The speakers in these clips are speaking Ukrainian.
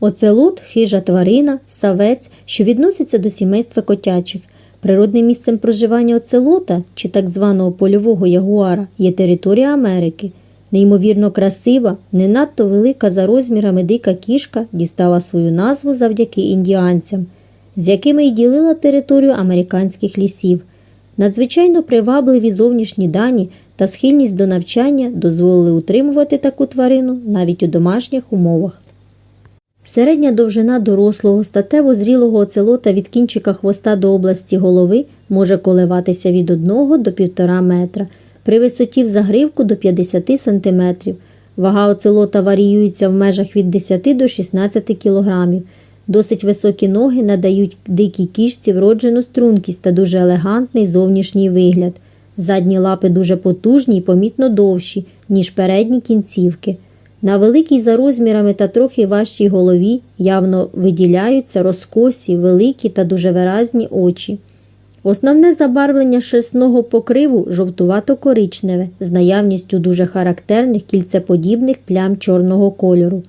Оцелот хижа тварина, савець, що відноситься до сімейства котячих. Природним місцем проживання оцелота чи так званого польового ягуара є територія Америки. Неймовірно красива, не надто велика за розмірами дика кішка дістала свою назву завдяки індіанцям, з якими й ділила територію американських лісів. Надзвичайно привабливі зовнішні дані та схильність до навчання дозволили утримувати таку тварину навіть у домашніх умовах. Середня довжина дорослого статево зрілого оцелота від кінчика хвоста до області голови може коливатися від 1 до 1,5 метра, при висоті в загривку до 50 см. Вага оцелота варіюється в межах від 10 до 16 кг. Досить високі ноги надають дикій кішці вроджену стрункість та дуже елегантний зовнішній вигляд. Задні лапи дуже потужні і помітно довші, ніж передні кінцівки. На великій за розмірами та трохи важчій голові явно виділяються розкосі, великі та дуже виразні очі. Основне забарвлення шерстного покриву жовтувато-коричневе з наявністю дуже характерних кільцеподібних плям чорного кольору.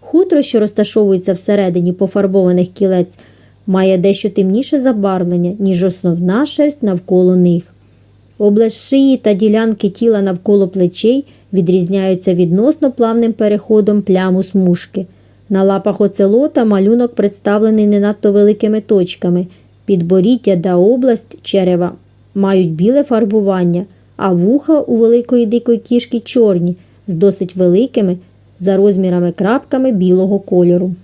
Хутро, що розташовується всередині пофарбованих кілець, має дещо темніше забарвлення, ніж основна шерсть навколо них. Область шиї та ділянки тіла навколо плечей відрізняються відносно плавним переходом пляму смужки. На лапах оцелота малюнок представлений не надто великими точками. Підборіддя та область черева мають біле фарбування, а вуха у великої дикої кішки чорні, з досить великими за розмірами крапками білого кольору.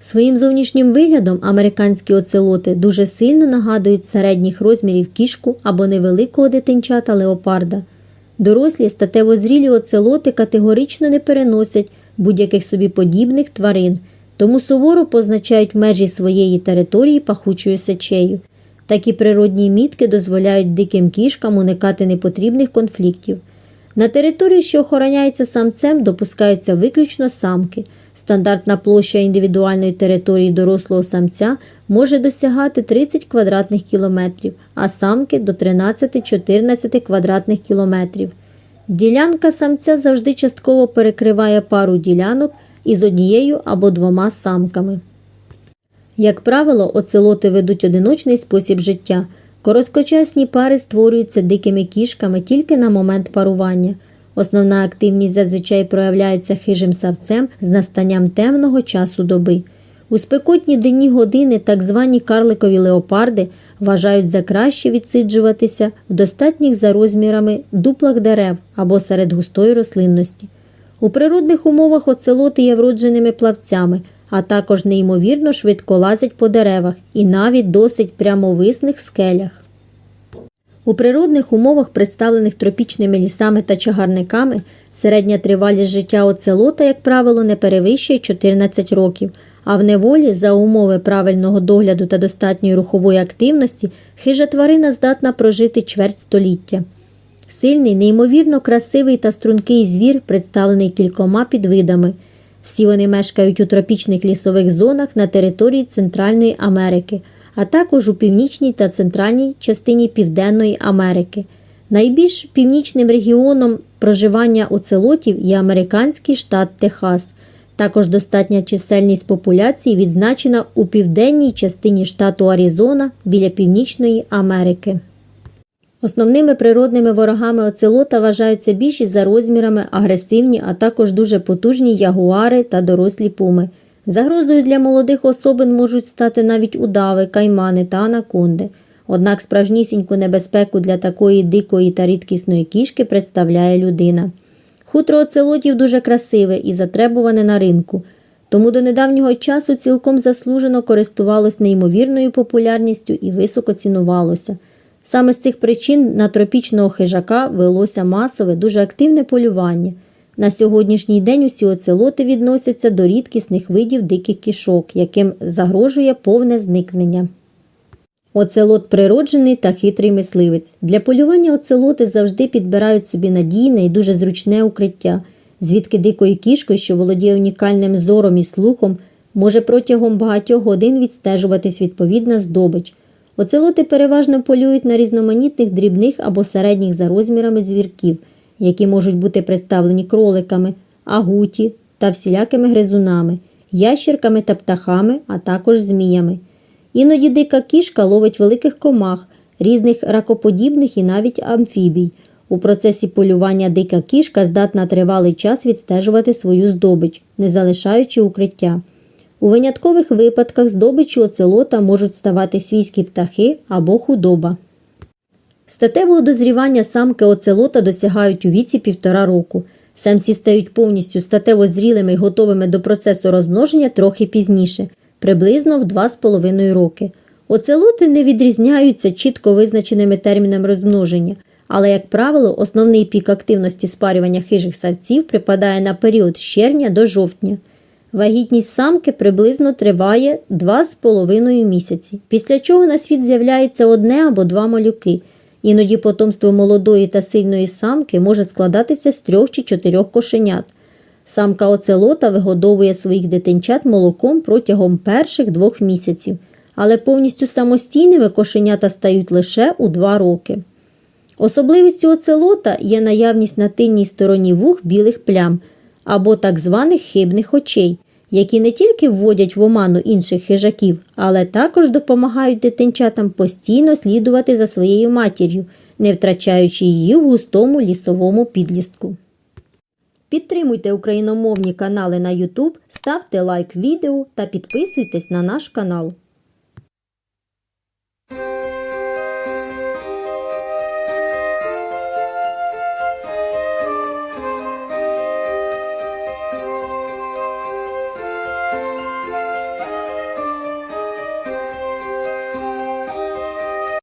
Своїм зовнішнім виглядом американські оцелоти дуже сильно нагадують середніх розмірів кішку або невеликого дитинчата леопарда. Дорослі статево зрілі оцелоти категорично не переносять будь-яких собі подібних тварин, тому суворо позначають межі своєї території пахучою сечею. Такі природні мітки дозволяють диким кішкам уникати непотрібних конфліктів. На території, що охороняється самцем, допускаються виключно самки. Стандартна площа індивідуальної території дорослого самця може досягати 30 квадратних кілометрів, а самки до 13-14 квадратних кілометрів. Ділянка самця завжди частково перекриває пару ділянок із однією або двома самками. Як правило, оцелоти ведуть одиночний спосіб життя. Короткочасні пари створюються дикими кішками тільки на момент парування. Основна активність зазвичай проявляється хижим савцем з настанням темного часу доби. У спекотні денні години так звані карликові леопарди вважають за краще відсиджуватися в достатніх за розмірами дуплах дерев або серед густої рослинності. У природних умовах оцелоти є вродженими плавцями, а також неймовірно швидко лазять по деревах і навіть досить прямовисних скелях. У природних умовах, представлених тропічними лісами та чагарниками, середня тривалість життя оцелота, як правило, не перевищує 14 років, а в неволі за умови правильного догляду та достатньої рухової активності хижа тварина здатна прожити чверть століття. Сильний, неймовірно красивий та стрункий звір представлений кількома підвидами. Всі вони мешкають у тропічних лісових зонах на території Центральної Америки, а також у північній та центральній частині Південної Америки. Найбільш північним регіоном проживання оцелотів є американський штат Техас. Також достатня чисельність популяції відзначена у південній частині штату Аризона біля Північної Америки. Основними природними ворогами оцелота вважаються більші за розмірами агресивні, а також дуже потужні ягуари та дорослі пуми. Загрозою для молодих особин можуть стати навіть удави, каймани та анаконди. Однак справжнісіньку небезпеку для такої дикої та рідкісної кішки представляє людина. Хутро оцелотів дуже красиве і затребуване на ринку, тому до недавнього часу цілком заслужено користувалось неймовірною популярністю і високо цінувалося. Саме з цих причин на тропічного хижака велося масове, дуже активне полювання. На сьогоднішній день усі оцелоти відносяться до рідкісних видів диких кішок, яким загрожує повне зникнення. Оцелот природжений та хитрий мисливець. Для полювання оцелоти завжди підбирають собі надійне і дуже зручне укриття, звідки дикою кішкою, що володіє унікальним зором і слухом, може протягом багатьох годин відстежуватись відповідна здобич. Оцелоти переважно полюють на різноманітних дрібних або середніх за розмірами звірків, які можуть бути представлені кроликами, агуті та всілякими гризунами. ящерками та птахами, а також зміями. Іноді дика кішка ловить великих комах, різних ракоподібних і навіть амфібій. У процесі полювання дика кішка здатна тривалий час відстежувати свою здобич, не залишаючи укриття. У виняткових випадках здобиччю оцелота можуть ставати свійські птахи або худоба. Статевого дозрівання самки оцелота досягають у віці півтора року. Самці стають повністю статево зрілими й готовими до процесу розмноження трохи пізніше, приблизно в 2,5 роки. Оцелоти не відрізняються чітко визначеними термінами розмноження, але, як правило, основний пік активності спарювання хижих савців припадає на період з червня до жовтня. Вагітність самки приблизно триває 2,5 місяці, після чого на світ з'являється одне або два малюки. Іноді потомство молодої та сильної самки може складатися з трьох чи чотирьох кошенят. Самка оцелота вигодовує своїх дитинчат молоком протягом перших двох місяців, але повністю самостійними кошенята стають лише у два роки. Особливістю оцелота є наявність на тильній стороні вух білих плям або так званих хибних очей, які не тільки вводять в оману інших хижаків, але також допомагають дитинчатам постійно слідувати за своєю матір'ю, не втрачаючи її в густому лісовому підлістку. Підтримуйте україномовні канали на YouTube, ставте лайк відео та підписуйтесь на наш канал.